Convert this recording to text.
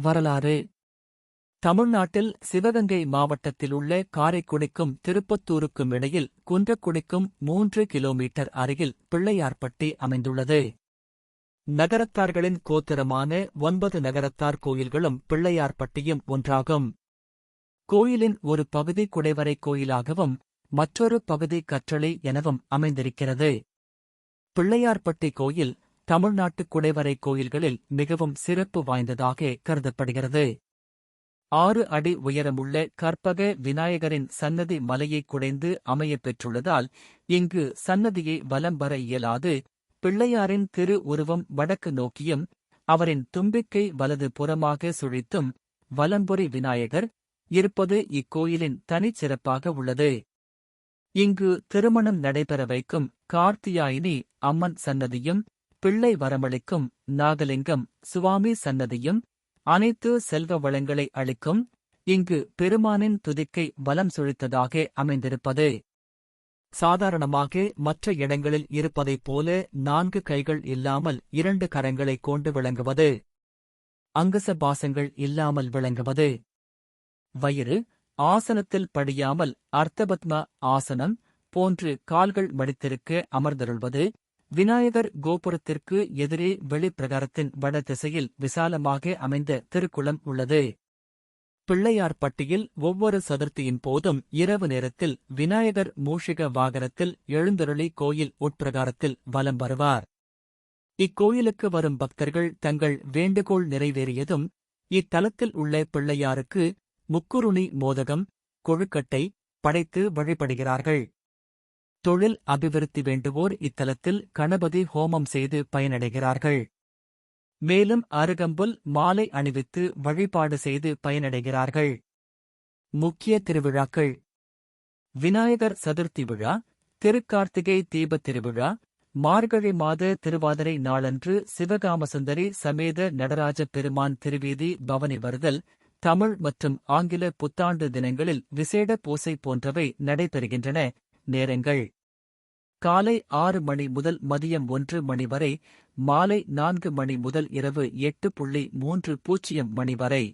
வரலாறு. தமிழ்நாட்டில் சிவகங்கை மாவட்டத்தில் உள்ள காரைக்குடிக்கும் திருப்பத்தூருக்கும் இடையில் குன்றக்குடிக்கும் மூன்று கிலோமீட்டர் அருகில் பிள்ளையார்பட்டி அமைந்துள்ளது. நகரத்தார்களின் கோத்திரமான ஒன்பது நகரத்தார் கோயில்களும் பிள்ளையார்பட்டியும் ஒன்றாகும். கோயிலின் ஒரு பகுதி குடைவரை கோயிலாகவும் மற்றொரு பகுதி கற்றளை எனவும் அமைந்திருக்கிறது. பிள்ளையார்பட்டி கோயில் தமிழ்நாட்டு குடைவரை கோயில்களில் மிகவும் சிறப்பு வாய்ந்ததாக கருதப்படுகிறது. ஆறு அடி உயரமுள்ள கற்பக விநாயகரின் சன்னதி மலையை குடைந்து அமையப் பெற்றுள்ளதால் இங்கு சன்னதியை வலம் வர இயலாது. பிள்ளையாரின் திரு உருவம் வடக்கு நோக்கியும் அவரின் தும்பிக்கை வலது புறமாக சுழித்தும் வலம்புரி விநாயகர் இருப்பது இக்கோயிலின் தனிச்சிறப்பாக உள்ளது. இங்கு திருமணம் நடைபெற வைக்கும் கார்த்தியாயினி அம்மன் சன்னதியும் பிள்ளை வரமளிக்கும் நாகலிங்கம் சுவாமி சன்னதியும் அனைத்து செல்வ வளங்களை அளிக்கும் இங்கு பெருமானின் துதிக்கை வலம் சுழித்ததாக அமைந்திருப்பது. சாதாரணமாக மற்ற இடங்களில் இருப்பதைப் போல நான்கு கைகள் இல்லாமல் இரண்டு கரங்களைக் கொண்டு விளங்குவது. அங்கச பாசங்கள் இல்லாமல் விளங்குவது. வயிறு ஆசனத்தில் படியாமல் அர்த்தபத்ம ஆசனம் போன்று கால்கள் மடித்திருக்க அமர்ந்தருள்வது. விநாயகர் கோபுரத்திற்கு எதிரே வெளிப்பிரகாரத்தின் வட திசையில் விசாலமாக அமைந்த திருக்குளம் உள்ளது. பிள்ளையார்பட்டியில் ஒவ்வொரு சதுர்த்தியின் போதும் இரவு நேரத்தில் விநாயகர் மூஷிக வாகனத்தில் எழுந்தருளி கோயில் உட்பிரகாரத்தில் வலம் வருவார். இக்கோயிலுக்கு வரும் பக்தர்கள் தங்கள் வேண்டுகோள் நிறைவேறியதும் இத்தலத்தில் உள்ள பிள்ளையாருக்கு முக்குருணி மோதகம் கொழுக்கட்டை படைத்து வழிபடுகிறார்கள். தொழில் அபிவிருத்தி வேண்டுவோர் இத்தலத்தில் கணபதி ஹோமம் செய்து பயனடைகிறார்கள். மேலும் அருகம்புல் மாலை அணிவித்து வழிபாடு செய்து பயனடைகிறார்கள். முக்கிய திருவிழாக்கள். விநாயகர் சதுர்த்தி விழா திருக்கார்த்திகை தீபத் திருவிழா மார்கழி மாத திருவாதிரை நாளன்று சிவகாமசுந்தரி சமேத நடராஜ பெருமான் திருவீதி பவனி வருதல் தமிழ் மற்றும் ஆங்கில புத்தாண்டு தினங்களில் விசேட பூசை போன்றவை நடைபெறுகின்றன. நேரங்கள். காலை ஆறு மணி முதல் மதியம் ஒன்று மணி வரை மாலை நான்கு மணி முதல் இரவு எட்டு புள்ளி மூன்று பூஜ்ஜியம் மணி வரை.